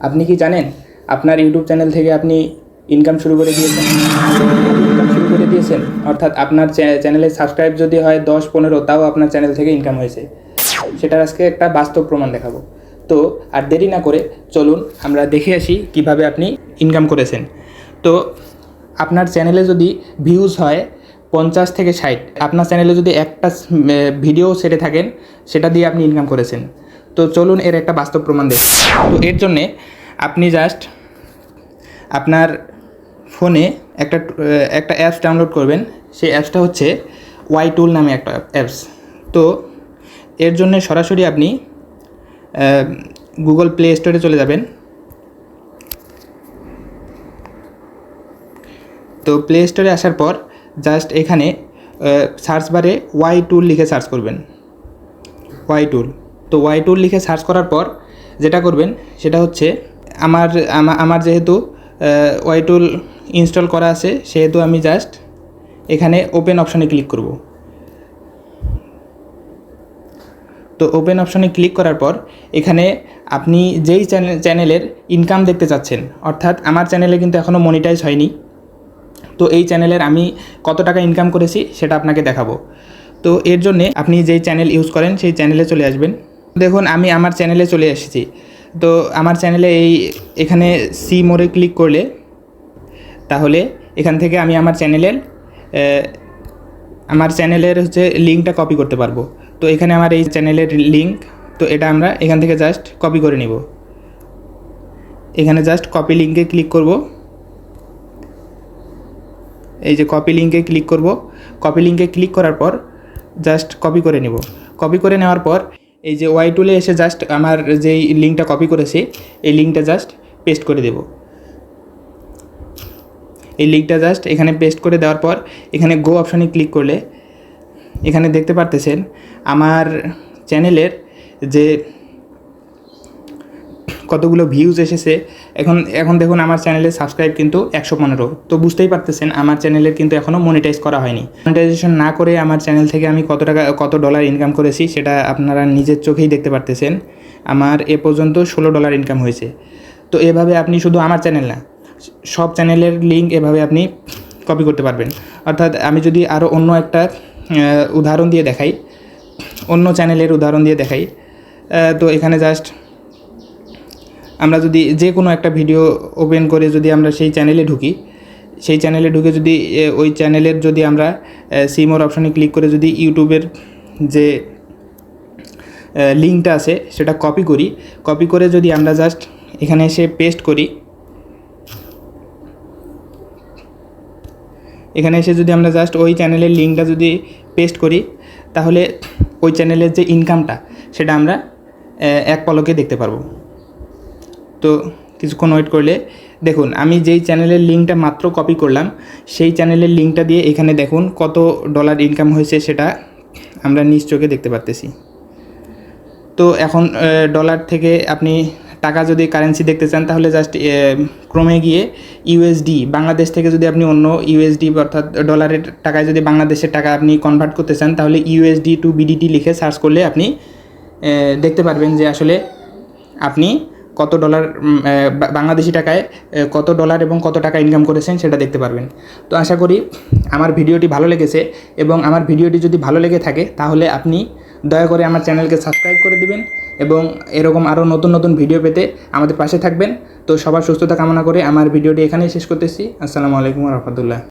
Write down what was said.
আপনি কি জানেন? আপনার ইউটিউব চ্যানেল থেকে আপনি ইনকাম শুরু করে দিয়েছেন। ইনকাম শুরু করে দিয়েছেন। অর্থাৎ আপনার চ্যানেলে সাবস্ক্রাইব যদি হয় দশ, পনেরো, তাও আপনার চ্যানেল থেকে ইনকাম হয়েছে। সেটার আজকে একটা বাস্তব প্রমাণ দেখাবো। তো, আর দেরি না করে চলুন আমরা দেখে আসি কীভাবে আপনি ইনকাম করেছেন। তো, আপনার চ্যানেলে যদি ভিউজ হয় পঞ্চাশ থেকে ষাট, আপনার চ্যানেলে যদি একটা ভিডিও সেটে থাকেন, সেটা দিয়ে আপনি ইনকাম করেছেন। তো চলুন এর একটা বাস্তব প্রমাণ দেখি। তো এর জন্যে আপনি জাস্ট আপনার ফোনে একটা একটা অ্যাপস ডাউনলোড করবেন। সেই অ্যাপসটা হচ্ছে ওয়াই টুল নামে একটা অ্যাপস তো এর জন্য সরাসরি আপনি গুগল প্লে স্টোরে চলে যাবেন। তো প্লে স্টোরে আসার পর জাস্ট এখানে সার্চ বারে ওয়াই টুল লিখে সার্চ করবেন। ওয়াই টুল তো ওয়াই টুল লিখে সার্চ করার পর যেটা করবেন, সেটা হচ্ছে আমার আমার যেহেতু ওয়াই টুল ইনস্টল করা আছে, সেহেতু আমি জাস্ট এখানে ওপেন অপশানে ক্লিক করব। তো ওপেন অপশনে ক্লিক করার পর এখানে আপনি যেই চ্যানেল চ্যানেলের ইনকাম দেখতে চাচ্ছেন, অর্থাৎ আমার চ্যানেলে কিন্তু এখনও মনিটাইজ হয়নি, তো এই চ্যানেলের আমি কত টাকা ইনকাম করেছি সেটা আপনাকে দেখাবো। তো এর জন্যে আপনি যেই চ্যানেল ইউজ করেন, সেই চ্যানেলে চলে আসবেন। দেখুন, আমি আমার চ্যানেলে চলে এসেছি। তো আমার চ্যানেলে এই, এখানে সি মোড়ে ক্লিক করলে, তাহলে এখান থেকে আমি আমার চ্যানেলের আমার চ্যানেলের হচ্ছে লিঙ্কটা কপি করতে পারব। তো এখানে আমার এই চ্যানেলের লিঙ্ক তো এটা আমরা এখান থেকে জাস্ট কপি করে নিব। এখানে জাস্ট কপি লিঙ্কে ক্লিক করব। এই যে কপি লিঙ্কে ক্লিক করব। কপি লিঙ্কে ক্লিক করার পর জাস্ট কপি করে নেব। কপি করে নেওয়ার পর এই যে ওয়াই টুলে এসে জাস্ট আমার যেই লিঙ্কটা কপি করেছি, এই লিঙ্কটা জাস্ট পেস্ট করে দেব। এই লিঙ্কটা জাস্ট এখানে পেস্ট করে দেওয়ার পর, এখানে গো অপশানে ক্লিক করলে, এখানে দেখতে পারতেছেন, আমার চ্যানেলের যে কতগুলো ভিউজ এসেছে, এখন এখন দেখুন আমার চ্যানেলের সাবস্ক্রাইব কিন্তু একশো পনেরো। তো বুঝতেই পারতেছেন, আমার চ্যানেলের কিন্তু এখনও মনিটাইজ করা হয়নি। মনিটাইজেশন না করে আমার চ্যানেল থেকে আমি কত টাকা, কত ডলার ইনকাম করেছি, সেটা আপনারা নিজের চোখেই দেখতে পারতেছেন। আমার এ পর্যন্ত ষোলো ডলার ইনকাম হয়েছে। তো এভাবে আপনি শুধু আমার চ্যানেল না, সব চ্যানেলের লিঙ্ক এভাবে আপনি কপি করতে পারবেন। অর্থাৎ আমি যদি আরও অন্য একটা উদাহরণ দিয়ে দেখাই, অন্য চ্যানেলের উদাহরণ দিয়ে দেখাই তো এখানে জাস্ট আমরা যদি যে কোনো একটা ভিডিও ওপেন করে যদি আমরা সেই চ্যানেলে ঢুকি, সেই চ্যানেলে ঢুকে যদি ওই চ্যানেলের যদি আমরা সিমোর অপশানে ক্লিক করে যদি ইউটিউবের যে লিঙ্কটা আছে সেটা কপি করি। কপি করে যদি আমরা জাস্ট এখানে এসে পেস্ট করি। এখানে এসে যদি আমরা জাস্ট ওই চ্যানেলের লিঙ্কটা যদি পেস্ট করি, তাহলে ওই চ্যানেলের যে ইনকামটা সেটা আমরা এক পলকে দেখতে পারব। তো কিছুক্ষণ ওয়েট করলে, দেখুন, আমি যেই চ্যানেলের লিঙ্কটা মাত্র কপি করলাম, সেই চ্যানেলের লিঙ্কটা দিয়ে এখানে দেখুন কত ডলার ইনকাম হয়েছে সেটা আমরা নিজ চোখে দেখতে পারতেছি। তো এখন ডলার থেকে আপনি টাকা যদি কারেন্সি দেখতে চান, তাহলে জাস্ট ক্রমে গিয়ে ইউএসডি বাংলাদেশ থেকে যদি আপনি অন্য ইউএসডি অর্থাৎ ডলারের টাকায় যদি বাংলাদেশের টাকা আপনি কনভার্ট করতে চান, তাহলে ইউএসডি টু বিডিটি লিখে সার্চ করলে আপনি দেখতে পারবেন যে আসলে আপনি কত ডলার বাংলাদেশি টাকায় কত ডলার এবং কত টাকা ইনকাম করেছেন সেটা দেখতে পারবেন। তো আশা করি আমার ভিডিওটি ভালো লেগেছে এবং আমার ভিডিওটি যদি ভালো লেগে থাকে তাহলে আপনি দয়া করে আমার চ্যানেলকে সাবস্ক্রাইব করে দিবেন এবং এরকম আরও নতুন নতুন ভিডিও পেতে আমাদের পাশে থাকবেন। তো সবার সুস্থতা কামনা করে আমার ভিডিওটি এখানেই শেষ করতেছি। আসসালামু আলাইকুম রহমতুল্লাহ।